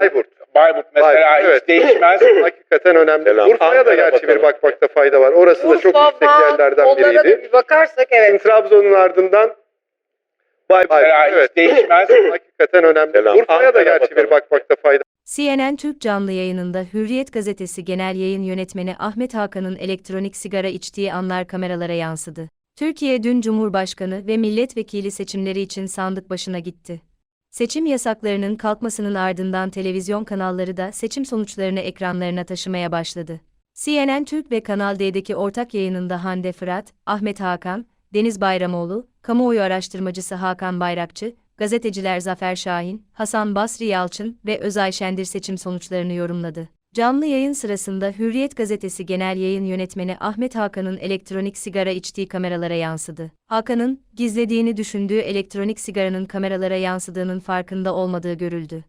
Bayburt. Bayburt mesela Bayburt, hiç evet. değişmez. Hakikaten önemli. Selam. Urfa'ya da Ankara gerçi bir bakmakta fayda var. Orası da çok Urfa, yüksek Van, yerlerden Onlara da biriydi. bir bakarsak evet. Şimdi Trabzon'un ardından Bayburt. Mesela hiç Evet. değişmez. Hakikaten önemli. Selam. Urfa'ya da Ankara gerçi bir bakalım. bakmakta fayda CNN Türk canlı yayınında Hürriyet gazetesi genel yayın yönetmeni Ahmet Hakan'ın elektronik sigara içtiği anlar kameralara yansıdı. Türkiye dün Cumhurbaşkanı ve milletvekili seçimleri için sandık başına gitti. Seçim yasaklarının kalkmasının ardından televizyon kanalları da seçim sonuçlarını ekranlarına taşımaya başladı. CNN Türk ve Kanal D'deki ortak yayınında Hande Fırat, Ahmet Hakan, Deniz Bayramoğlu, kamuoyu araştırmacısı Hakan Bayrakçı, gazeteciler Zafer Şahin, Hasan Basri Yalçın ve Özay Şendir seçim sonuçlarını yorumladı. Canlı yayın sırasında Hürriyet gazetesi genel yayın yönetmeni Ahmet Hakan'ın elektronik sigara içtiği kameralara yansıdı. Hakan'ın, gizlediğini düşündüğü elektronik sigaranın kameralara yansıdığının farkında olmadığı görüldü.